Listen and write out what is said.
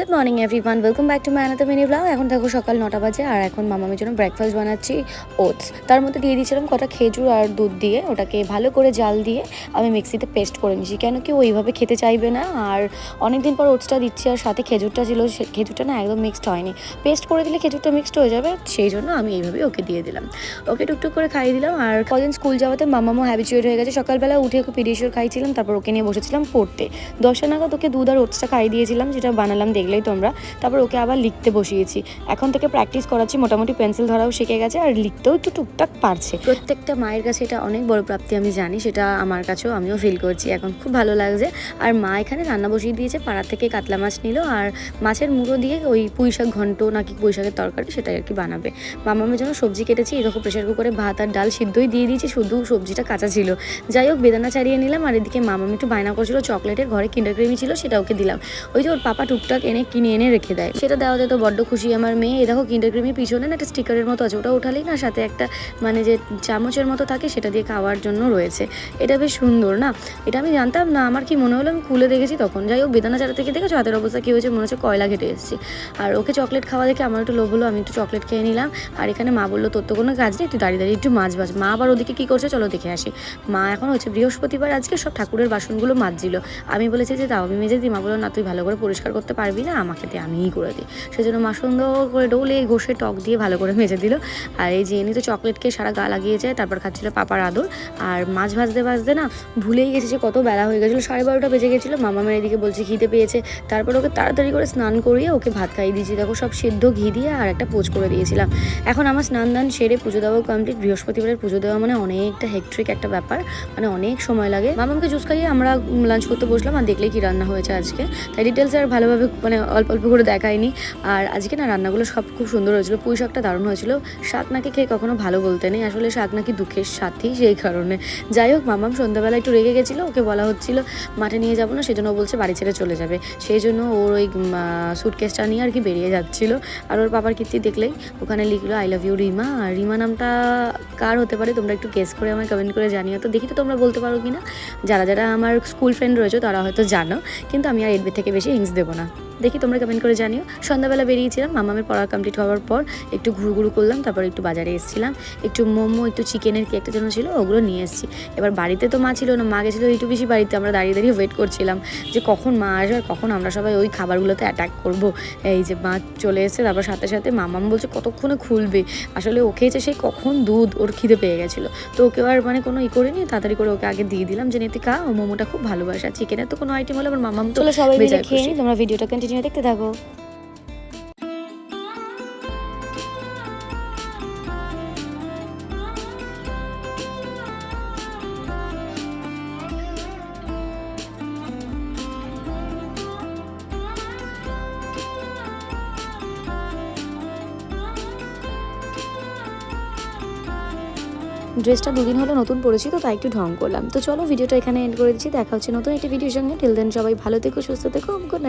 Good morning everyone welcome back to my another mini blog এখন দেখো সকাল নটা বাজে, আর এখন মামামের জন্য ব্রেকফাস্ট বানাচ্ছি ওটস তার মধ্যে দিয়ে দিয়েছিলাম কটা খেজুর আর দুধ দিয়ে, ওটাকে ভালো করে জাল দিয়ে আমি মিক্সিতে পেস্ট করে নিয়েছি, কেন কি ওইভাবে খেতে চাইবে না। আর অনেক দিন পর ওটসটা দিচ্ছি, আর সাথে খেজুরটা ছিল খেজুরটা না একদম মিক্সড হয়নি। পেস্ট করে দিলে খেজুরটা মিক্সড হয়ে যাবে, সেই জন্য আমি এইভাবে ওকে দিয়ে দিলাম। ওকে টুকটুক করে খাইয়ে দিলাম, আর কদিন স্কুল যাওয়াতে মামামও হ্যাবিচুয়েট হয়ে গেছে। সকালবেলা উঠে ওকে পিডিশিওর খাইছিলাম তারপর ওকে নিয়ে বসেছিলাম পড়তে। দশটা নাগাদ ওকে দুধ আর ওটসটা খাইয়ে দিয়েছিলাম, যেটা বানালাম দেখলেই তোমরা। তারপর ওকে আবার লিখতে বসিয়েছি। এখন থেকে প্র্যাকটিস করাচ্ছি, মোটামুটি পেন্সিল ধরাও শিখে গেছে আর লিখতেও একটু টুকটাক পারছে। প্রত্যেকটা মায়ের কাছে এটা অনেক বড় প্রাপ্তি আমি জানি, সেটা আমার কাছেও আমিও ফিল করছি। এখন খুব ভালো লাগছে। আর মা এখানে রান্না বসিয়ে দিয়েছে পাড়া থেকে কাতলা মাছ নিল আর মাছের মুড়ো দিয়ে ওই পুঁই শাক ঘন্ট নাকি পুঁই শাকের তরকারি সেটাই আর কি বানাবে। মামামের জন্য সবজি কেটেছি, এরকম প্রেশার কুকারে ভাত আর ডাল সিদ্ধই দিয়ে দিয়েছি, শুধু সবজিটা কাঁচা ছিল। যাই হোক, বেদানা ছাড়িয়ে নিলাম আর এদিকে মামাম একটু বায়না করছিল চকলেটের ঘরে কিন্ডার ক্রিমি ছিল, সেটা ওকে দিলাম। ওই যে ওর পাপা টুকটাক এনে কিনে এনে রেখে দেয়। সেটা দেওয়াতে তো বড্ড খুশি আমার মেয়ে। এই দেখো কিন্ডার ক্রিমি পিছনে না একটা স্টিকারের মতো আছে, ওটা উঠালেই না সাথে একটা মানে যে চামচের মতো থাকে সেটা দিয়ে খাওয়ার জন্য রয়েছে। এটা বেশ সুন্দর না? এটা আমি জানতাম না, আমার কি মনে হলো? আমি খুলে দেখেছি তখন। যাই হোক, বেদানা চারা থেকে দেখেছ? হাতের অবস্থা কী হয়েছে মনে হচ্ছে? কয়লা ঘেটে এসেছি। আর ওকে চকলেট খাওয়া দেখে আমার একটু লোভ হলো, আমি একটু চকলেট খেয়ে নিলাম। আর এখানে মা বলল, তোর তো কোনো কাজ নেই, তুই দাঁড়িয়ে দাঁড়িয়ে একটু মাছ বাজ মা আবার ওদিকে কী করছে চলো দেখে আসি। মা এখন হচ্ছে বৃহস্পতিবার, আজকে সব ঠাকুরের বাসনগুলো মাজছিল। আমি বলেছি যে তাও আমি মেজে দিই মা বলল, না, তুই ভালো করে পরিষ্কার করতে পারবি না, আমাকে দিয়ে আমিই করে দিই। সেজন্য মা সুন্দর করে ডোলে ঘষে টক দিয়ে ভালো করে মেজে দিল। আর এই যে এনে তো চকলেটকে সারা গা লাগিয়ে যায়, তারপর খাচ্ছিল পাপার আদর। আর মাছ ভাজতে ভাজতে না ভুলেই গেছে যে কত বেলা হয়ে গেছিল, সাড়ে বারোটা বেজে গেছিল। মামা মেয়ের এদিকে বলছে খিদে পেয়েছে। তারপর ওকে তাড়াতাড়ি করে স্নান করিয়ে ওকে ভাত খাইয়ে দিয়েছি। দেখো সব সেদ্ধ ঘি দিয়ে আর একটা পোচ করে দিয়েছিলাম। এখন আমার স্নান দান সেরে পুজো দেওয়াও কমপ্লিট বৃহস্পতিবারের পুজো দেওয়া মানে অনেকটা হেকট্রিক একটা ব্যাপার। মানে অনেক সময় লাগে। মামামকে জুস খাইয়ে আমরা লাঞ্চ করতে বসলাম আর দেখলেই কি রান্না হয়েছে আজকে। তাই ডিটেলস আর ভালোভাবে মানে অল্প অল্প করে দেখায়নি। আর আজকে না রান্নাগুলো সব খুব সুন্দর হয়েছিল। পুঁই শাকটা দারুণ হয়েছিল। শাক নাকি খেয়ে কখনো ভালো বলতে নেই। আসলে শাক নাকি দুঃখের সাথী সেই কারণে। যাই হোক, মামাম সন্ধ্যাবেলা একটু রেগে গেছিল, ওকে বলা হচ্ছিল, মাঠে নিয়ে যাব না। সেজন্য বলছে, বাড়ি ছেড়ে চলে যাবে। সেই জন্য ওর ওই সুটকেসটা নিয়ে আর কি বেরিয়ে যাচ্ছিল। আর ওর বাবার কীর্তি দেখলেই ওখানে লিখলো আই লাভ ইউ রিমা। আর রিমা নামটা কার হতে পারে তোমরা একটু গেস করে আমায় কমেন্ট করে জানিও। তো দেখি তো তোমরা বলতে পারো কি না যারা যারা আমার স্কুল ফ্রেন্ড রয়েছে, তারা হয়তো জানো। কিন্তু আমি আর এর থেকে বেশি হিংস দেবো না। দেখি তোমরা কমেন্ট করে জানিও। সন্ধ্যাবেলা বেরিয়েছিলাম মামামের পড়া কমপ্লিট হওয়ার পর একটু ঘুরু ঘুরু করলাম তারপর একটু বাজারে এসেছিলাম। একটু মোমো একটু চিকেনের কি একটা যেন ছিল ওগুলো নিয়ে এসেছি। এবার বাড়িতে তো মা ছিল না মা গেছিল একটু বেশি বাড়িতে আমরা দাঁড়িয়ে দাঁড়িয়ে ওয়েট করছিলাম যে কখন মা আসবে আর কখন আমরা সবাই ওই খাবারগুলোতে অ্যাটাক করব। এই যে মা চলে এসেছে তারপর সাথে সাথে মামাম বলছে কতক্ষণে খুলবে? আসলে ও খেয়েছে সেই কখন দুধ ওর খিদে পেয়ে গেছিল। তো ওকে আর মানে কোনো ই করিনি তাড়াতাড়ি করে ওকে আগে দিয়ে দিলাম যে নেতে খা ও মোমোটা খুব ভালোবাসে আর চিকেনের তো কোনো আইটেম হলে আমার মামাম তো সবাই খেয়ে তোমরা ভিডিওটা কন্টিনিউ দেখতে থাকো। ড্রেসটা দুদিন হলো নতুন পরেছি, তো তাই একটু ঢং করলাম। তো চলো ভিডিওটা এখানে এন্ড করে দিচ্ছি। দেখা হচ্ছে নতুন একটি ভিডিওর সঙ্গে। টিল দেন সবাই ভালো থেকো, সুস্থ থেকো গুড